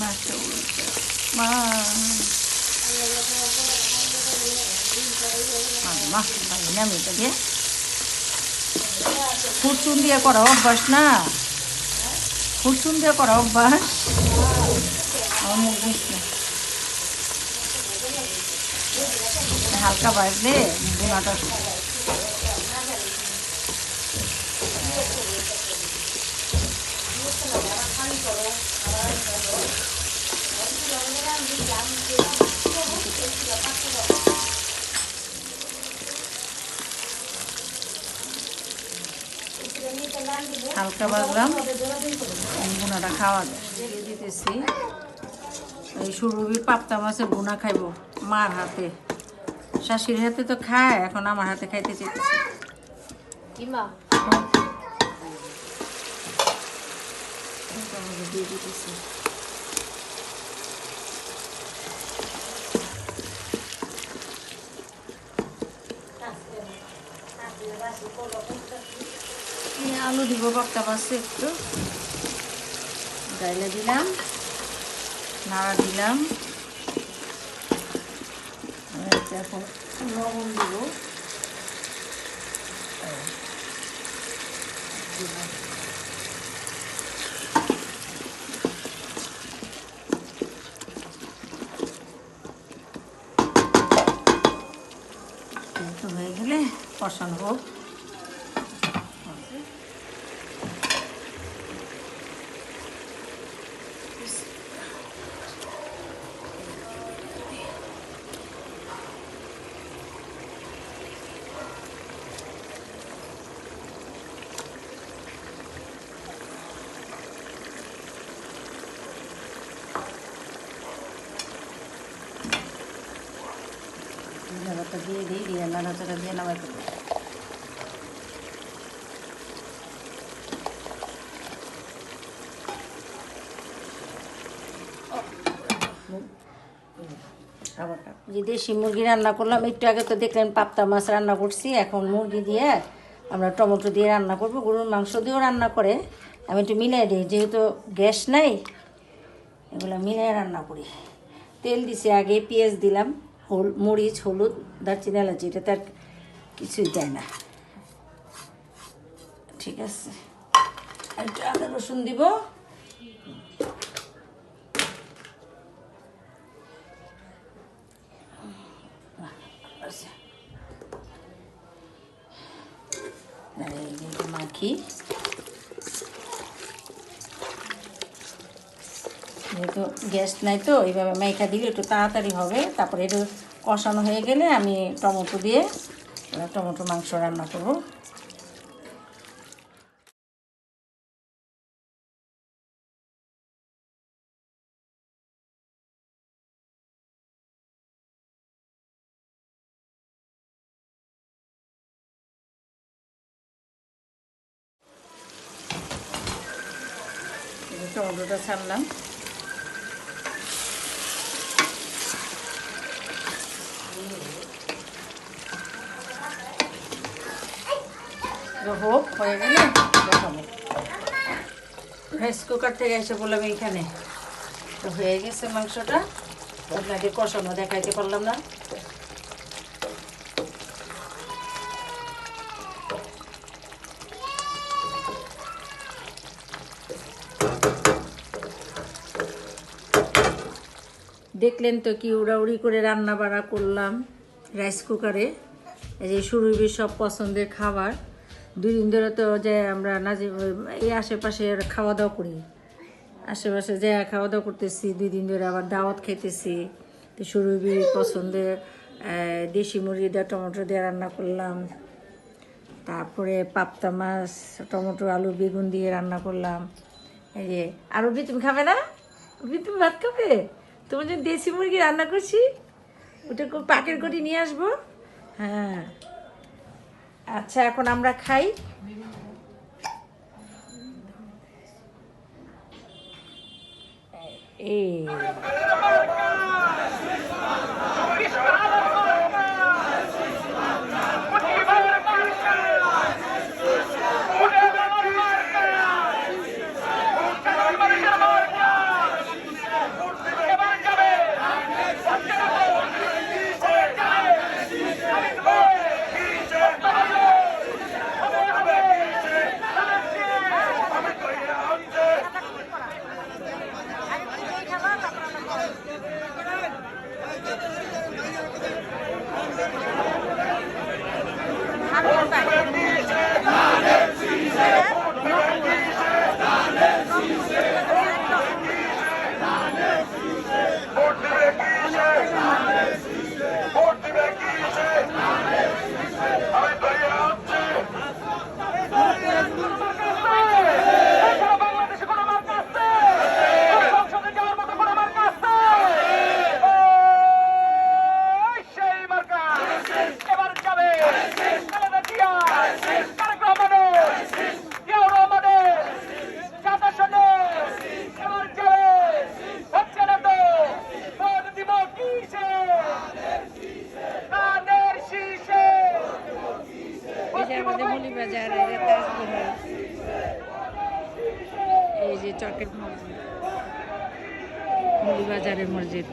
মাছটা উল্টে মা ভালো না দিয়ে ফুটচুন দিয়ে করা অভ্যাস না ফুটচুন দিয়ে করা অভ্যাস আমার মুখ না হালকা বাজলে বোনাটা হালকা বাজলাম বোনাটা খাওয়া যায়। দিতেছি। এই সুরভির পাপ্তা মাছের বোনা খাইব মার হাতে। শাশির হাতে তো খায় এখন আমার হাতে খাইতে চেয়েছি দিয়ে দিতেছি এই আলু দিব পাক্তা পাশে একটু। ডাইলে দিলাম, নাড়া দিলাম। লবণ দিব। হয়ে গেলে কষানো হোক। জায়গাটা দিয়ে দিই দিয়ে নাড়াচাড়া দিয়ে নামাই ফেলব খাবারটা যে দেশি মুরগি রান্না করলাম। একটু আগে তো দেখলেন পাপ্তা মাছ রান্না করছি। এখন মুরগি দিয়ে আমরা টমেটো দিয়ে রান্না করব। গরুর মাংস দিয়েও রান্না করে। আমি একটু মিলাই দিই। যেহেতু গ্যাস নাই এগুলো মিলাই রান্না করি। তেল দিছি আগে পেঁয়াজ দিলাম। মরিচ, হলুদ, দারচিনি, এলাচি, এটা তার কিছুই দেয় না। ঠিক আছে। একটু আদা, রসুন দিব। আচ্ছা। মাখি। যেহেতু গ্যাস নাই তো, এইভাবে মাইখা দিলে একটু তাড়াতাড়ি হবে। তারপরে একটু কষানো হয়ে গেলে আমি টমেটো দিয়ে টমেটো মাংস রান্না করব। টমেটোটা ছাড়লাম। হোক হয়ে গেলে দেখাবো রাইস কুকার থেকে এসে বললাম এইখানে। তো হয়ে গেছে মাংসটা। আপনাকে কষানো দেখাইতে পারলাম না। দেখলেন তো কি উড়াউড়ি করে রান্না বাড়া করলাম রাইস কুকারে এই যে সুরভির সব পছন্দের খাবার। দুই দিন ধরে তো যে আমরা নাজি এই আশেপাশে খাওয়া দাওয়া করি। আশেপাশে যে খাওয়া দাওয়া করতেছি দুই দিন ধরে আবার দাওয়াত খেতেছি তো সুরভির পছন্দের দেশি মুরগি দিয়ে টমেটো দিয়ে রান্না করলাম। তারপরে পাপ্তা মাছ, টমেটো, আলু, বেগুন দিয়ে রান্না করলাম। এই যে আর অভি তুমি খাবে না? অভি তুমি ভাত খাবে? তোমার জন্য দেশি মুরগি রান্না করছি। ওটা পাকের কটি নিয়ে আসব। হ্যাঁ। আচ্ছা এখন আমরা খাই। এই। মধ্যে মৌলিবাজার এই যে মসজিদ।